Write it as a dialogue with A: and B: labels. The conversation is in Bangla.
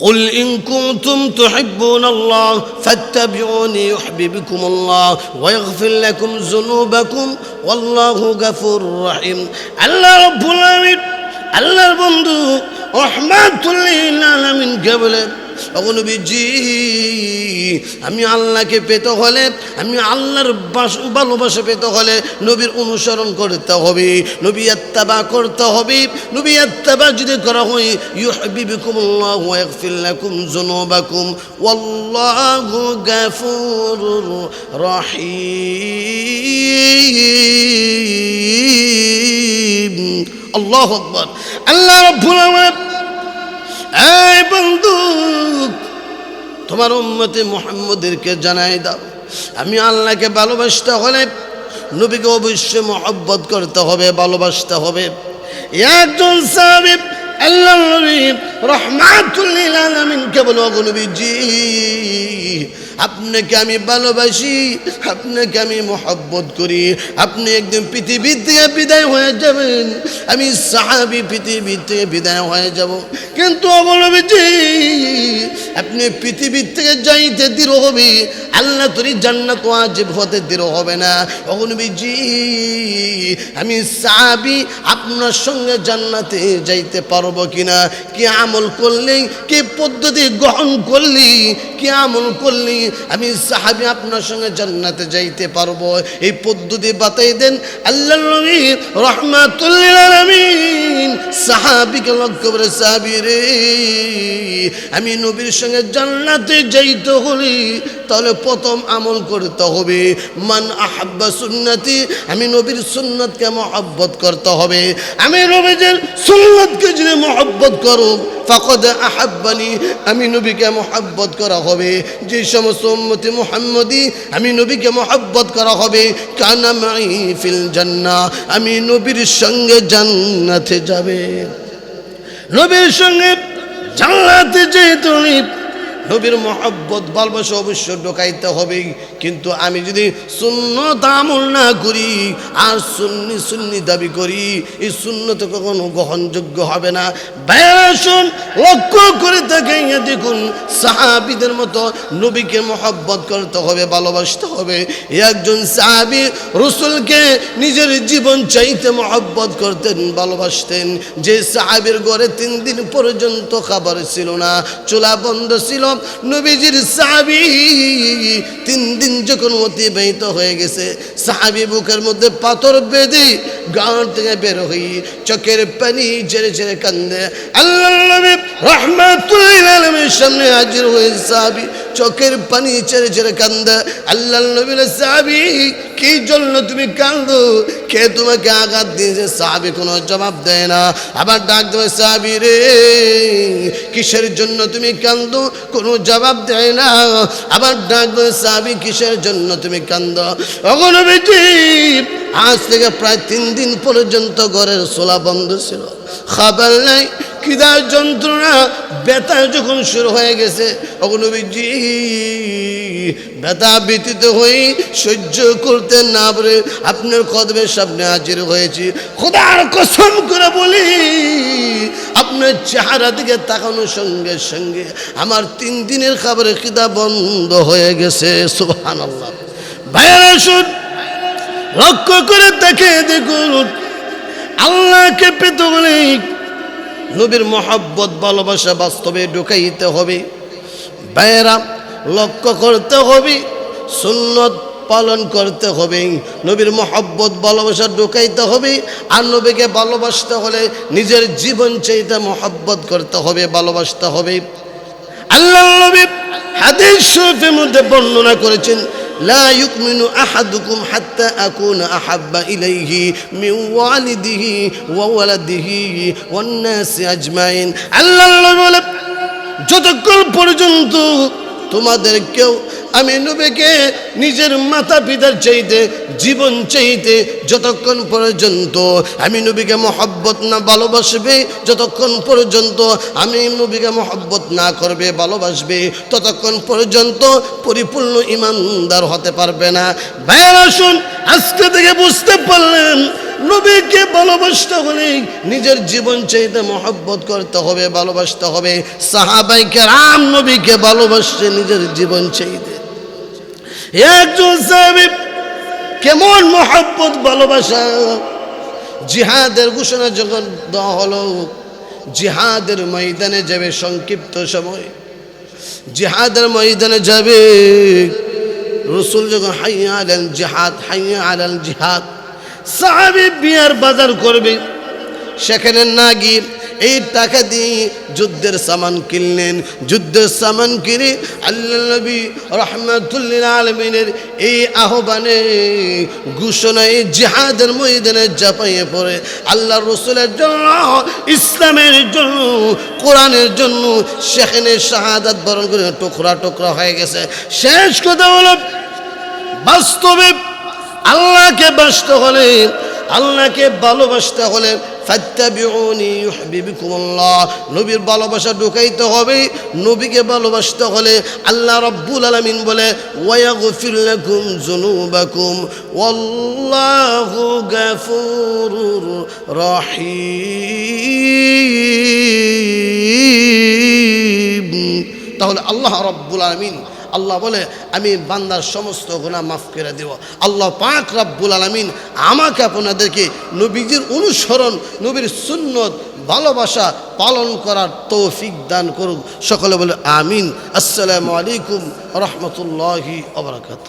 A: قل إن كنتم تحبون الله فاتبعوني يحببكم الله ويغفر لكم ذنوبكم والله غفور رحيم. الله رب العالمين. الله بندو رحمة للعالمين. قبله অগনবীজি আমি আল্লাহকে পেতে হলে, আমি আল্লাহর বাস- ভালোবাসা পেতে হলে নবীর অনুসরণ করতে হবে। নবী আত্তাবা করতে হবে। নবী আত্তাবা যদি করা হয় ইয়াগফির লাকুম যুনুবাকুম। ওয়াল্লাহু গাফুরুর রহিম। আল্লাহু আকবার। আল্লাহ রাব্বুল আলামিন এই তোমার উম্মতে মোহাম্মদেরকে জানাই দাও। আমি আল্লাহকে ভালোবাসতে হলে নবীকে অবশ্যই মহব্বত করতে হবে, ভালোবাসতে হবে। একজন সাহাবী আল্লাহ নবী রহমাতুল্লিল আলামিনকে বলো নবীজি, আপনাকে আমি ভালোবাসি, আপনাকে আমি মহব্বত করি। আপনি একদিন পৃথিবীর থেকে বিদায় হয়ে যাবেন, আমি সাহাবি পৃথিবীর থেকে বিদায় হয়ে যাব। কিন্তু অবলম্বী আপনি পৃথিবীর থেকে যাইতে দৃঢ় হবে আল্লাহ তোরই জান্নাত ওয়াজিব হতে দৃঢ় হবে না। অগনবীজি আমি সাহাবি, আপনার সঙ্গে জান্নাতে যাইতে পারব কিনা? কি আমল করলে কি পদ্ধতি গ্রহণ করলি, কি আমল করলি, আমি সাহাবি আপনার সঙ্গে জান্নাতে যাইতে পারব। এই পদ্ধতি বাতাই দেন আল্লাহ নবী, রহমাতুল্লিল আলামিন। সাহাবিকে লক্ষ্য করে, সাহাবি রে, আমি নবীর সঙ্গে জান্নাতে যাইতে হলি তাহলে প্রথম আমল করতে হবে। মান আহাব্বা সুন্নতি, আমি নবীর সুন্নতকে মহব্বত করতে হবে। আমি নবীদের সুন্নতকে যদি মহব্বত করো ফকদ আহাব্বানি, আমি নবীকে মহব্বত করা হবে। যে সমস্ত উম্মতি মুহাম্মদি, আমি নবীকে মহব্বত করা হবে। কানা মাই ফিল জান্না, আমি নবীর সঙ্গে জান্নাতে যাবে। নবীর সঙ্গে জান্নাতে যেতে নবীর মহব্বত ভালোবাসা অবশ্য ঢোকাইতে হবে। কিন্তু আমি যদি শূন্য আমল না করি, আর সুন্নি সুন্নি দাবি করি, এই শূন্যত কখনো গ্রহণযোগ্য হবে না। ভাইয়াসুন লক্ষ্য করে দেখেন দেখুন, সাহাবিদের মতো নবীকে মহব্বত করতে হবে, ভালোবাসতে হবে। একজন সাহাবি রসুলকে নিজের জীবন চাইতে মহব্বত করতেন, ভালোবাসতেন। যে সাহাবির ঘরে তিন দিন পর্যন্ত খাবার ছিল না, চুলা বন্ধ ছিল নবীজির সাহাবি তিন দিন যখন অতিবাহিত হয়ে গেছে সাহাবি বুকের মধ্যে পাথর বেঁধে গাঁট থেকে বের হই, চোখের পানি ছেড়ে ছেড়ে কান্দে। আল্লাহ সামনে হাজির হয়ে সাহাবি চোখের পানি ছেড়ে ছেড়ে কান্দে। আল্লাহ নবীর সাহাবি, কি জন্য তুমি কান্দো কে তোমাকে আঘাত দিয়েছে? সাহাবি কোনো জবাব দেয় না। আবার ডাক দেবে সাহাবি রে, কিসের জন্য তুমি কান্দো কোনো জবাব দেয় না। আবার ডাক দেবে সাহাবি, কিসের জন্য তুমি কান্দো অগণবিজি আজ থেকে প্রায় তিন দিন পর্যন্ত ঘরের সোলা বন্ধ ছিল। খাবার নাই কিদার যন্ত্রণা, ব্যথা যখন শুরু হয়ে গেছে অগণবিজি ব্যথা ব্যতীত হয়ে সহ্য করতে না পারে। আপনার কদমের সামনে হাজির হয়েছি। খোদার কসম করে বলি, আপনার চেহারা দিকে তাকানোর সঙ্গে সঙ্গে আমার তিন দিনের খাবারের খিদা বন্ধ হয়ে গেছে। আল্লাহ ভাইয়েরা, শুন লক্ষ্য করে দেখে দেখুন, আল্লাহকে পেতে হলে নবীর মহাব্বত, ভালোবাসা বাস্তবে ঢুকাইতে হবে। ভাইয়েরা, লক্ষ্য করতে হবে, সুন্নত পালন করতে হবে, নবীর মহব্বত, ভালোবাসা ঢুকাইতে হবে, আর নবীকে ভালোবাসতে হলে নিজের জীবন চাইতে মহব্বত করতে হবে, ভালোবাসতে হবে। আল্লাহ নবী হাদিস শরীফের মধ্যে বর্ণনা করেছেন লা ইউকমিনু আহাদুকুম হাত্তা আকুন আহাব্বা ইলাইহি মিন ওয়ালিদিহি ওয়া ওয়ালাদিহি ওয়ান নাসি আজমাইন। আল্লাহ বলে যতক্ষণ পর্যন্ত তোমাদের কেউ আমি নবীকে নিজের মাতা পিতার চাইতে, জীবন চাইতে যতক্ষণ পর্যন্ত আমি নবীকে মহব্বত না ভালোবাসবে, যতক্ষণ পর্যন্ত আমি নবীকে মহব্বত না করবে, ভালোবাসবে, ততক্ষণ পর্যন্ত পরিপূর্ণ ইমানদার হতে পারবে না। ভাইয়ের, আসুন, আজকে থেকে বুঝতে পারলেন, নবীকে ভালোবাসতে হলে নিজের জীবন চাইতে মহব্বত করতে হবে, ভালোবাসতে হবে। সাহাবাইকে রাম নবীকে ভালোবাসছে নিজের জীবন চাইতে। একজন সাহাবী কেমন মহব্বত, ভালোবাসা। জিহাদের ঘোষণা যখন দেওয়া হলো, জিহাদের ময়দানে যাবে সংক্ষিপ্ত সময়। জিহাদের ময়দানে যাবে। রসুল যখন হাইয়া আলেন জিহাদ, হাইয়া আলেন জিহাদ, সাহাবি বিয়ার বাজার করবে। সেখানে না গিয়ে এই টাকা দিয়ে যুদ্ধের সামান কিনলেন। যুদ্ধের সামান কিনে আল্লাহ নবী রহমতুল্লিল আলমিনের এই আহ্বানে ঘোষণা এই জিহাদের ময়দানে জাপাইয়ে পড়ে। আল্লাহ রসুলের জন্য, ইসলামের জন্য, কোরআনের জন্য সেখানে শাহাদাত বরণ করে টুকরা টুকরা হয়ে গেছে। শেষ কথা হলো, বাস্তবে আল্লাহকে বাসতে হলে, আল্লাহকে ভালোবাসতে হলে ফাত্তাবিউনি ইউহিব্বুকুমুল্লাহ। নবীর ভালোবাসা ঢুকাইতে হবে, নবীকে ভালোবাসতে হলে আল্লাহ রাব্বুল আলামিন বলে ওয়ায়াগফির লাকুম যুনুবাকুম, ওয়াল্লাহু গাফুরুর রহিম। তাহলে আল্লাহ রাব্বুল আলামিন আল্লাহ বলে, আমি বান্দার সমস্ত গুণা মাফ করে দেব। আল্লাহ পাক রাব্বুল আলমিন আমাকে আপনাদেরকে নবীজির অনুসরণ, নবীর সুন্নত, ভালোবাসা পালন করার তৌফিক দান করুক। সকলে বলে, আমিন। আসসালামু আলাইকুম রহমতুল্লাহি আবরাকাত